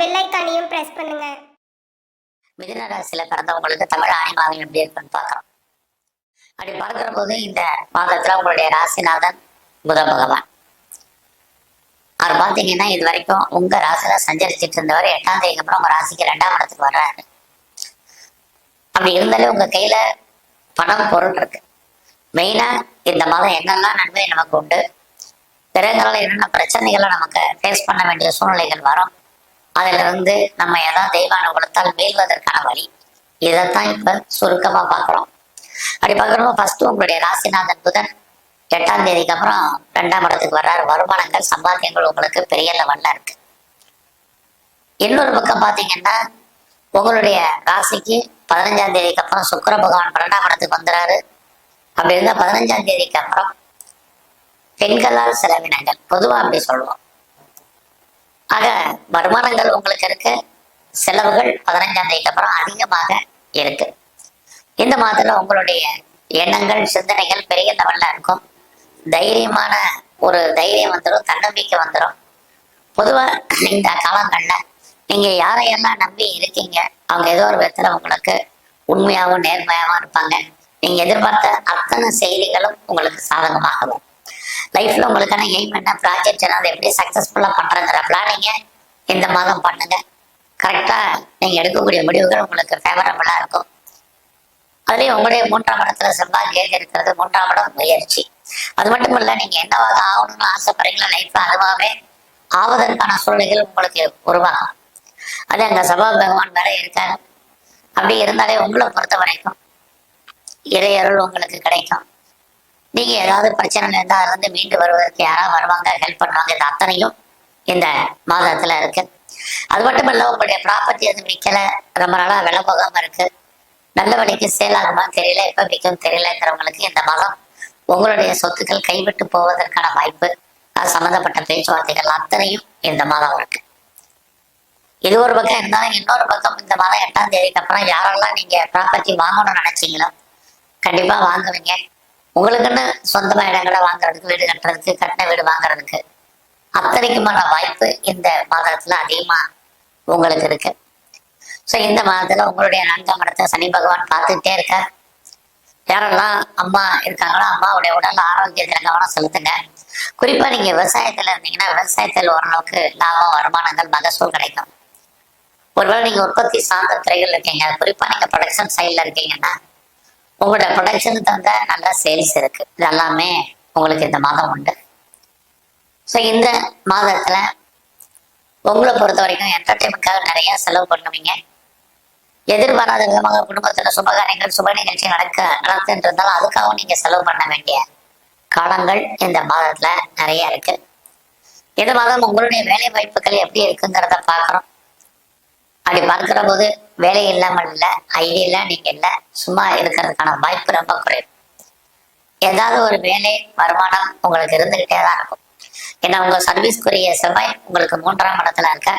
Bell ஐக்கானையும் press பண்ணுங்க. மிதுன ராசியில பிறந்தவங்களுக்கு தமிழ் ஆணி மாதம் எப்படி இருக்குன்னு பார்க்குறோம் அப்படி பார்க்கிற போது இந்த மாதத்துல உங்களுடைய ராசிநாதன் புத பகவான். அவர் பார்த்தீங்கன்னா இது வரைக்கும் உங்க ராசியில சஞ்சரிச்சிட்டு இருந்தவர் எட்டாம் தேதிக்கு அப்புறம் உங்க ராசிக்கு ரெண்டாம் இடத்துக்கு வர்றாரு. அப்படி இருந்தாலே உங்க கையில பணம் பொருள் இருக்கு. மெயினா இந்த மாதம் எங்கெல்லாம் நன்மை நமக்கு உண்டு? பிறகுனால என்னென்ன பிரச்சனைகளை நமக்கு ஃபேஸ் பண்ண வேண்டிய சூழ்நிலைகள் வரும்? அதுல இருந்து நம்ம ஏதாவது தெய்வானுகுலத்தால் மீள்வதற்கான வழி. இதைத்தான் இப்ப சுருக்கமா பாக்குறோம் அப்படி பார்க்கறப்ப ஃபர்ஸ்ட் உங்களுடைய ராசிநாதன் புதன் எட்டாம் தேதிக்கு அப்புறம் ரெண்டாம் இடத்துக்கு வர்றாரு. வருமானங்கள் சம்பாத்தியங்கள் உங்களுக்கு பெரிய லெவல்ல இருக்கு. இன்னொரு பக்கம் பாத்தீங்கன்னா உங்களுடைய ராசிக்கு பதினஞ்சாம் தேதிக்கு அப்புறம் சுக்கிர பகவான் பன்னெண்டாம் இடத்துக்கு வந்துறாரு. அப்படி இருந்தா பதினஞ்சாம் தேதிக்கு அப்புறம் பெண்களால் செலவினங்கள் பொதுவா அப்படி சொல்லுவோம். ஆக வருமானங்கள் உங்களுக்கு இருக்கு. செலவுகள் பதினஞ்சாம் தேதிக்கு அப்புறம் அதிகமாக இருக்கு. இந்த மாதத்துல உங்களுடைய எண்ணங்கள் சிந்தனைகள் பெரிய லெவல்ல இருக்கும். தைரியமான ஒரு தைரியம் வந்துடும் தன்னம்பிக்கை வந்துடும் பொதுவா இந்த காலங்கள்ல நீங்க யாரையெல்லாம் நம்பி இருக்கீங்க அவங்க ஏதோ ஒரு விதத்துல உங்களுக்கு உண்மையாகவும் நேர்மையாகவும் இருப்பாங்க. நீங்க எதிர்பார்த்த அத்தனை செய்திகளும் உங்களுக்கு சாதகமாகவும் லைஃப்ல உங்களுக்கான எய்ம் என்ன? ப்ராஜெக்ட் என்ன அதை எப்படி சக்சஸ்ஃபுல்லா பண்றதுங்கிற பிளானிங்க இந்த மாதம் பண்ணுங்க. கரெக்டா நீங்க எடுக்கக்கூடிய முடிவுகள் உங்களுக்கு ஃபேவரபிளா இருக்கும். அதுலயும் உங்களுடைய மூன்றாம் இடத்துல செவ்வாய் கேது இருக்கிறது மூன்றாம் இடம் முயற்சி. அது மட்டும் இல்ல நீங்க என்னவாக ஆகணும்னு ஆசைப்படுறீங்களோ லைஃப்ல அதுவாகவே ஆவதற்கான சூழ்நிலைகள் உங்களுக்கு உருவாகும். அது அந்த சபா பகவான் வேற இருக்காரு. அப்படி இருந்தாலே உங்களை பொறுத்த வரைக்கும் இறையருள் உங்களுக்கு கிடைக்கும். நீங்க ஏதாவது பிரச்சனை இருந்தால் அதுல இருந்து மீண்டு வருவதற்கு யாராவது வருவாங்க ஹெல்ப் பண்ணுவாங்க இது அத்தனையும் இந்த மாதத்துல இருக்கு. அது மட்டும் இல்ல உங்களுடைய ப்ராப்பர்ட்டி எதுவும் விற்கல ரொம்ப நாளா விலை போகாம இருக்கு. நல்ல வழிக்கு சேல் ஆகுமா தெரியல எப்ப விற்கும் தெரியலங்கிறவங்களுக்கு இந்த மாதம் உங்களுடைய சொத்துக்கள் கைவிட்டு போவதற்கான வாய்ப்பு அது சம்பந்தப்பட்ட பேச்சுவார்த்தைகள் அத்தனையும் இந்த மாதம் இருக்கு. இது ஒரு பக்கம் இருந்தாலும் இன்னொரு பக்கம் இந்த மாதம் எட்டாம் தேதிக்கு அப்புறம் யாரெல்லாம் நீங்க ப்ராப்பர்ட்டி வாங்கணும்னு நினைச்சீங்களோ கண்டிப்பா வாங்குவீங்க. உங்களுக்குன்னு சொந்தமா இடங்களை வாங்குறதுக்கு வீடு கட்டுறதுக்கு கட்டின வீடு வாங்குறதுக்கு அத்தனைக்குமான வாய்ப்பு இந்த மாதத்துல அதிகமா உங்களுக்கு இருக்கு. ஸோ இந்த மாதத்துல உங்களுடைய நான்காம் இடத்தை சனி பகவான் பார்த்துக்கிட்டே இருக்கார். யாரெல்லாம் அம்மா இருக்காங்களோ அம்மாவுடைய உடல் ஆரோக்கியத்துல கவனம் செலுத்துங்க. குறிப்பா நீங்க விவசாயத்துல இருந்தீங்கன்னா விவசாயத்தில் ஓரளவுக்கு லாபம் வருமானங்கள் மகசூல் கிடைக்கும். ஒருவேளை நீங்க உற்பத்தி சார்ந்த துறைகள் இருக்கீங்க. குறிப்பா நீங்க ப்ரொடக்ஷன் சைட்ல இருக்கீங்கன்னா உங்களோட ப்ரொடக்ஷனுக்கு தகுந்த நல்ல சேல்ஸ் இருக்கு. இது எல்லாமே உங்களுக்கு இந்த மாதம் உண்டு. ஸோ இந்த மாதத்துல உங்களை பொறுத்த வரைக்கும் என்டர்டைன்மெண்ட்காக நிறைய செலவு பண்ணுவீங்க. எதிர்பாராத விதமாக குடும்பத்துல சுபகாரியங்கள் சுப நிகழ்ச்சி நடக்க நடத்துட்டு இருந்தாலும் அதுக்காகவும் நீங்க செலவு பண்ண வேண்டிய காலங்கள் இந்த மாதத்துல நிறைய இருக்கு. இந்த மாதம் உங்களுடைய வேலை வாய்ப்புகள் எப்படி இருக்குங்கிறத பாக்குறோம் அப்படி பார்க்கிற போது வேலை இல்லாமல் இல்லை ஐடியில நீங்க இல்லை சும்மா இருக்கிறதுக்கான வாய்ப்பு ரொம்ப குறைவு. ஏதாவது ஒரு வேலை வருமானம் உங்களுக்கு இருந்துகிட்டே தான் இருக்கும். ஏன்னா உங்க சர்வீஸ்க்குரிய செவ்வாய் உங்களுக்கு மூன்றாம் இடத்துல இருக்க.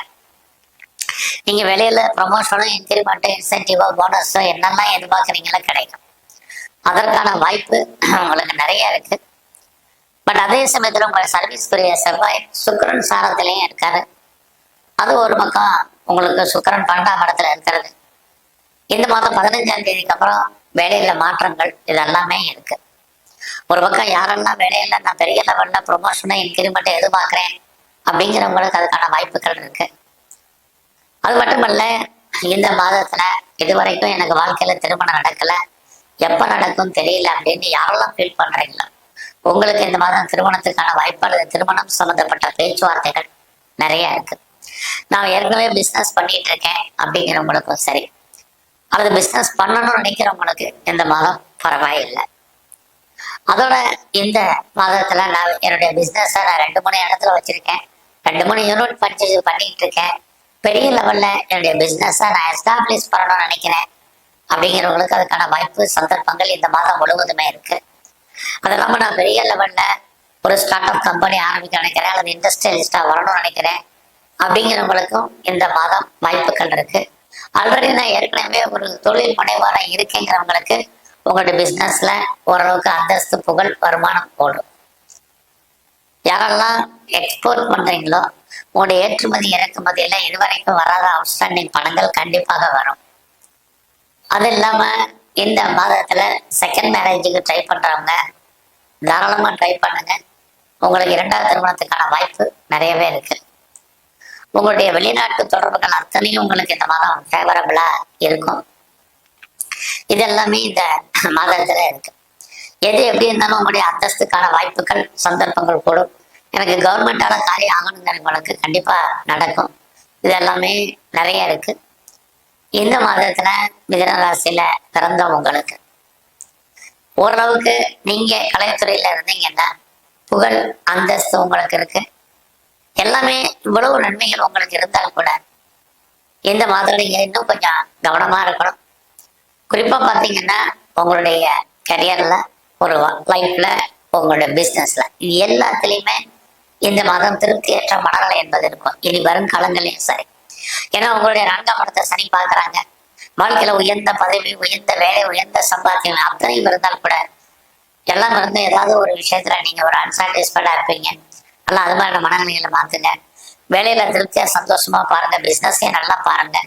நீங்க வெளியில ப்ரமோஷனோ இன்க்ரிமெண்ட்டோ இன்சென்டிவோ போனஸோ என்னெல்லாம் எதிர்பார்க்குறீங்களோ கிடைக்கும். அதற்கான வாய்ப்பு உங்களுக்கு நிறைய இருக்கு. பட் அதே சமயத்துல உங்க சர்வீஸ்க்குரிய செவ்வாய் சுக்ரன் சாரத்திலையும் இருக்காரு. அது ஒரு பக்கம் உங்களுக்கு சுக்கரன் பன்னெண்டாம் இடத்துல இருக்கிறது. இந்த மாதம் பதினஞ்சாம் தேதிக்கு அப்புறம் வேலையில மாற்றங்கள் இதெல்லாமே இருக்கு. ஒரு பக்கம் யாரெல்லாம் வேலையில நான் பெரிய லெவல்ல ப்ரொமோஷனை இன்க்ரிமெண்ட் எதிர்பார்க்கிறேன் அப்படிங்கிறவங்களுக்கு அதுக்கான வாய்ப்புகள் இருக்கு. அது மட்டுமல்ல இந்த மாதத்துல இது வரைக்கும் எனக்கு வாழ்க்கையில திருமணம் நடக்கல. எப்ப நடக்கும் தெரியல அப்படின்னு யாரெல்லாம் ஃபீல் பண்றீங்களோ உங்களுக்கு இந்த மாதம் திருமணத்துக்கான வாய்ப்பு அல்லது திருமணம் சம்பந்தப்பட்ட பேச்சுவார்த்தைகள் நிறைய இருக்கு. நான் ஏற்கனவே பிசினஸ் பண்ணிட்டு இருக்கேன் அப்படிங்கிறவங்களுக்கும் சரி. அல்லது பிசினஸ் பண்ணணும்னு நினைக்கிறவங்களுக்கு இந்த மாதம் பரவாயில்லை. அதோட இந்த மாதத்துல நான் என்னுடைய பிசினஸை நான் ரெண்டு மூணு இடத்துல வச்சிருக்கேன். ரெண்டு மூணு யூனிட் பர்ச்சேஸ் பண்ணிட்டு இருக்கேன். பெரிய லெவல்ல என்னுடைய பிசினஸை நான் எஸ்டாப்ளிஷ் பண்ணணும்னு நினைக்கிறேன். அப்படிங்கிறவங்களுக்கு அதுக்கான வாய்ப்பு சந்தர்ப்பங்கள் இந்த மாதம் முழுவதுமே இருக்கு. அது இல்லாம நான் பெரிய லெவல்ல ஒரு ஸ்டார்ட் அப் கம்பெனி ஆரம்பிக்க நினைக்கிறேன். அல்லது இண்டஸ்ட்ரியலிஸ்டா வரணும்னு நினைக்கிறேன். அப்படிங்கிறவங்களுக்கும் இந்த மாதம் வாய்ப்புகள் இருக்கு. ஆல்ரெடி நான் ஏற்கனவே ஒரு தொழில் முனைவாரா இருக்கேங்கிறவங்களுக்கு உங்களுடைய பிசினஸ்ல ஓரளவுக்கு அந்தஸ்து புகழ் வருமானம் போடும். யாரெல்லாம் எக்ஸ்போர்ட் பண்றீங்களோ உங்களுடைய ஏற்றுமதி இறக்குமதி எல்லாம் இதுவரைக்கும் வராத அவுட்ஸ்டாண்டிங் பணங்கள் கண்டிப்பாக வரும். அது இல்லாம இந்த மாதத்துல செகண்ட் மேரேஜுக்கு ட்ரை பண்றவங்க தாராளமா ட்ரை பண்ணுங்க. உங்களுக்கு இரண்டாவது திருமணத்துக்கான வாய்ப்பு நிறையவே இருக்கு. உங்களுடைய வெளிநாட்டு தொடர்புகள் அத்தனையும் உங்களுக்கு இந்த மாதம் ஃபேவரபிளா இருக்கும். இது எல்லாமே இந்த மாதத்துல இருக்கு. எது எப்படி இருந்தாலும் உங்களுடைய அந்தஸ்துக்கான வாய்ப்புகள் சந்தர்ப்பங்கள் கூடும். எனக்கு கவர்மெண்டால காரியம் ஆகணுங்கிறவங்களுக்கு கண்டிப்பா நடக்கும். இது எல்லாமே நிறைய இருக்கு. இந்த மாதத்துல மிதன ராசியில பிறந்தோம் உங்களுக்கு ஓரளவுக்கு நீங்க கலைத்துறையில இருந்தீங்கன்னா புகழ் அந்தஸ்து உங்களுக்கு இருக்கு. எல்லாமே இவ்வளவு நன்மைகள் உங்களுக்கு இருந்தால் கூட இந்த மாதம் நீங்க இன்னும் கொஞ்சம் கவனமா இருக்கணும். குறிப்பா பாத்தீங்கன்னா உங்களுடைய கரியர்ல ஒரு லைஃப்ல உங்களுடைய பிசினஸ்ல இது எல்லாத்துலயுமே இந்த மாதம் திருப்தி ஏற்ற மனநிலை என்பது இருக்கும். இனி வரும் காலங்களையும் சரி. ஏன்னா உங்களுடைய நான்காம் இடத்தை சனி பார்க்கறாங்க. வாழ்க்கையில உயர்ந்த பதவி உயர்ந்த வேலை உயர்ந்த சம்பாத்தியம் அத்தனையும் இருந்தால் கூட எல்லாம் இருந்து ஏதாவது ஒரு விஷயத்துல நீங்க ஒரு அன்சாட்டிஸ்ஃபைடா இருப்பீங்க. நல்லா அது மாதிரி மனநிலையில மாத்துங்க வேலையில திருப்தியா சந்தோஷமா பாருங்க. பிசினஸையும் நல்லா பாருங்க.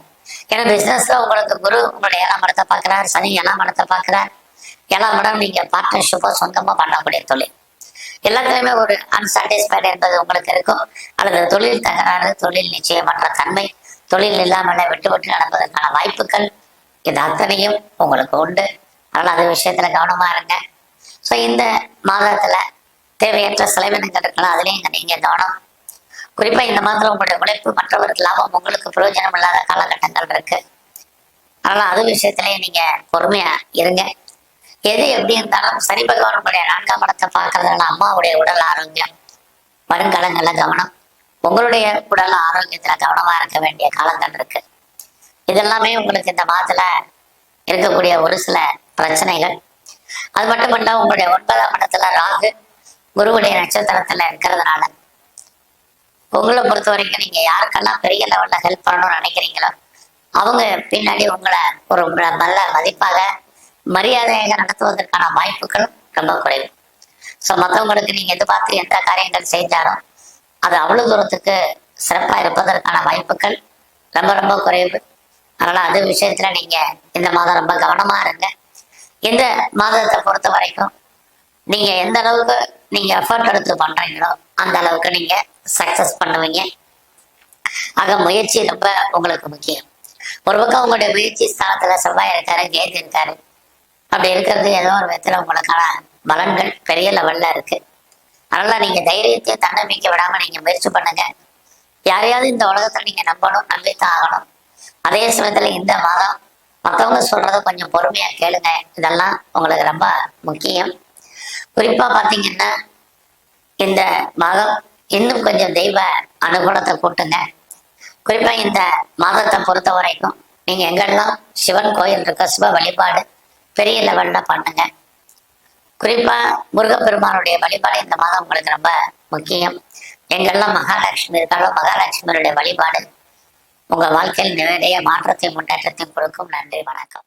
ஏன்னா பிசினஸ்ல உங்களுக்கு குரு உங்களுடைய ஏழாம் இடத்தை பார்க்கிறார் சனி ஏழாம் இடத்தை பார்க்கிறார். ஏழாம் இடம் நீங்க பார்ட்னர்ஷிப்பா சொந்தமா பண்ணக்கூடிய தொழில். எல்லாத்துலயுமே ஒரு அன்சாட்டிஸ்ஃபைடு என்பது உங்களுக்கு இருக்கும். அல்லது தொழில் தகராறு தொழில் நிச்சயமற்ற தன்மை தொழில் இல்லாமல விட்டு விட்டு நடப்பதற்கான வாய்ப்புகள் இது அத்தனையும் உங்களுக்கு உண்டு. அதனால அது விஷயத்துல கவனமா இருங்க. ஸோ இந்த மாதத்துல தேவையற்ற செலவினங்கள் இருக்கலாம் அதுலேயும் நீங்க கவனம். குறிப்பா இந்த மாதத்துல உங்களுடைய உழைப்பு மற்றவருக்கு லாபம் உங்களுக்கு பிரயோஜனம் இல்லாத காலகட்டங்கள் இருக்கு. அதனால அது விஷயத்திலேயே நீங்க பொறுமையா இருங்க. எது எப்படி இருந்தாலும் சனி பகவான் உங்களுடைய நான்காம் இடத்தை பார்க்கறதுனால அம்மாவுடைய உடல் ஆரோக்கியம் வருங்காலங்கள்ல கவனம். உங்களுடைய உடல் ஆரோக்கியத்துல கவனமா இருக்க வேண்டிய காலங்கள் இருக்கு. இதெல்லாமே உங்களுக்கு இந்த மாதத்துல இருக்கக்கூடிய ஒரு சில பிரச்சனைகள். அது மட்டுமல்ல உங்களுடைய ஒன்பதாம் இடத்துல ராகு குருவுடைய நட்சத்திரத்துல இருக்கிறதுனால உங்களை பொறுத்த வரைக்கும் நீங்க யாருக்கெல்லாம் பெரிய லெவல்ல ஹெல்ப் பண்ணணும்னு நினைக்கிறீங்களோ அவங்க பின்னாடி உங்களை ஒரு நல்ல மதிப்பாக மரியாதையாக நடத்துவதற்கான வாய்ப்புகள் ரொம்ப குறைவு. ஸோ மற்றவங்களுக்கு நீங்க எதிர்பார்த்து எந்த காரியங்கள் செஞ்சாலும் அது அவ்வளவு தூரத்துக்கு சிறப்பா இருப்பதற்கான வாய்ப்புகள் ரொம்ப ரொம்ப குறைவு. அதனால அது விஷயத்துல நீங்க இந்த மாதம் ரொம்ப கவனமா இருங்க. இந்த மாதத்தை பொறுத்த வரைக்கும் நீங்க எந்த அளவுக்கு நீங்க எஃபர்ட் எடுத்து பண்றீங்களோ அந்த அளவுக்கு நீங்க சக்சஸ் பண்ணுவீங்க. ஆக முயற்சி ரொம்ப உங்களுக்கு முக்கியம். ஒரு பக்கம் உங்களுடைய முயற்சி ஸ்தானத்துல செவ்வாய் இருக்காரு கேது இருக்காரு. அப்படி இருக்கிறது ஏதோ ஒரு விதத்துல உங்களுக்கான பலன்கள் பெரிய லெவல்ல இருக்கு. அதனால நீங்க தைரியத்தை தன்னம்பிக்கை விடாம நீங்க முயற்சி பண்ணுங்க. யாரையாவது இந்த உலகத்துல நீங்க நம்பணும் நம்பித்தான் ஆகணும். அதே சமயத்துல இந்த மாதம் மற்றவங்க சொல்றத கொஞ்சம் பொறுமையா கேளுங்க. இதெல்லாம் உங்களுக்கு ரொம்ப முக்கியம். குறிப்பா பாத்தீங்கன்னா இந்த மாதம் இன்னும் கொஞ்சம் தெய்வ அனுகூலத்தை கூட்டுங்க. குறிப்பா இந்த மாதத்தை பொறுத்த வரைக்கும் நீங்க எங்கெல்லாம் சிவன் கோயில் இருக்க சிவ வழிபாடு பெரிய லெவல்ல பண்ணுங்க. குறிப்பா முருகப்பெருமானுடைய வழிபாடு இந்த மாதம் உங்களுக்கு ரொம்ப முக்கியம். எங்கெல்லாம் மகாலட்சுமி இருக்காளோ மகாலட்சுமியுடைய வழிபாடு உங்க வாழ்க்கையில் நிறைய மாற்றத்தையும் முன்னேற்றத்தையும் கொடுக்கும். நன்றி வணக்கம்.